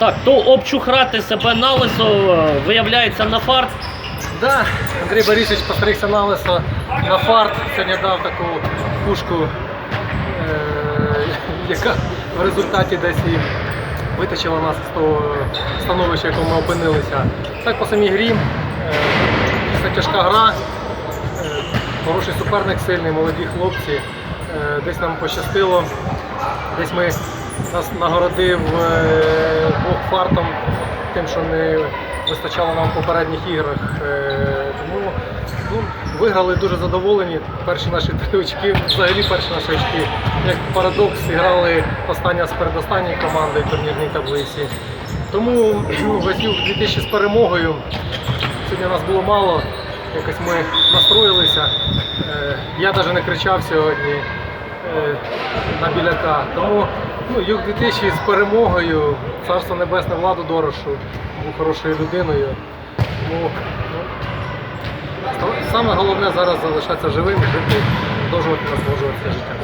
Так, то обчухрати себе на лисо е, виявляється на фарт. Да, Андрій Борисович постригся на лисо на фарт. Сьогодні дав таку пушку, е, яка в результаті десь і витащила нас з того становища, в якому ми опинилися. Так по самій грі. Е, Дійсно тяжка гра. Е, Хороший суперник сильний, молоді хлопці. Е, Десь нам пощастило. Десь ми нас нагородив е, Бог фартом тим, що не вистачало нам в попередніх іграх. Е, Тому ну, виграли дуже задоволені. Перші наші три очки, взагалі перші наші очки. Як парадокс, грали остання з передостанньою командою в турнірній таблиці. Тому ну, весь 2000 з перемогою. Сьогодні нас було мало, якось ми настроїлися. Е, Я навіть не кричав сьогодні на біляка. Тому ну, Юг 2000 з перемогою, царство небесне владу Дорошу, був хорошою людиною. Тому, ну, саме головне зараз залишатися живим, жити, продовжувати насолоджуватися життям.